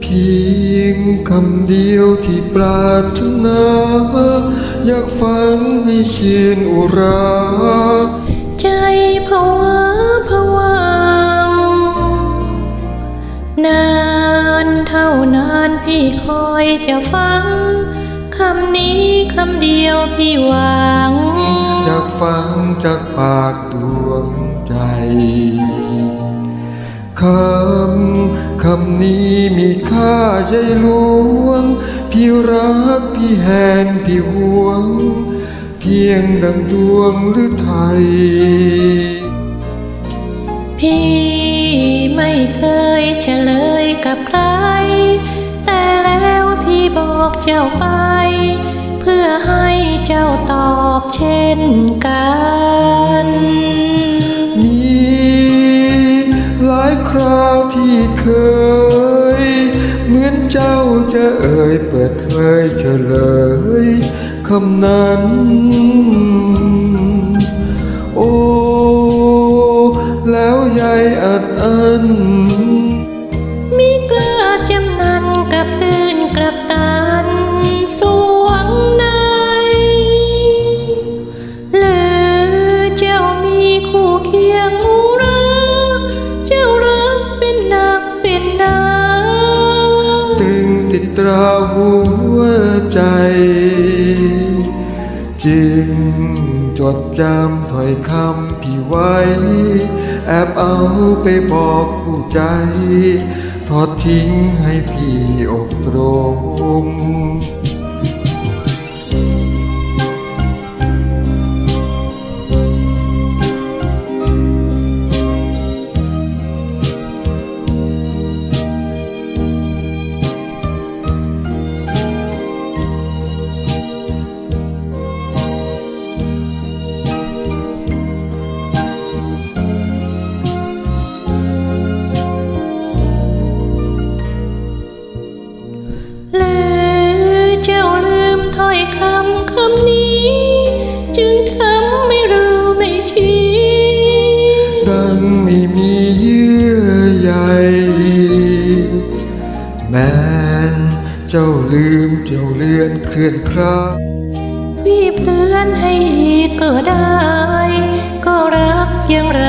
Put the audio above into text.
เพียงคำเดียวที่ปรารถนา อยากฟังให้เชียนอุรา ใจผวาผวางนานเท่านานพี่คอยจะฟัง คำนี้คำเดียวพี่หวัง จากปากดวงใจคำคำนี้มีค่าใหญ่หลวง พี่รักพี่แหนพี่หวง เพียงดังดวงหรือไทย พี่ไม่เคยเฉลยกับใคร แต่แล้วพี่บอกเจ้าไป เพื่อให้เจ้าตอบเช่นกัน จะเอ่ยเปิดเผยเฉลยคำนั้น โอ้ แล้วยายอัดอันมิกล้ ตราหัวใจ จึงจดจำถ้อยคำพี่ไว้ แอบเอาไปบอกคู่ใจ ทอดทิ้งให้พี่อกตรง งไม่มีเยื่อใยแม้นเจ้าลืมเจ้าเลือนเคลื่อนคลาบรีบเพื่อนให้อีกก็ได้ ก็รักยังไร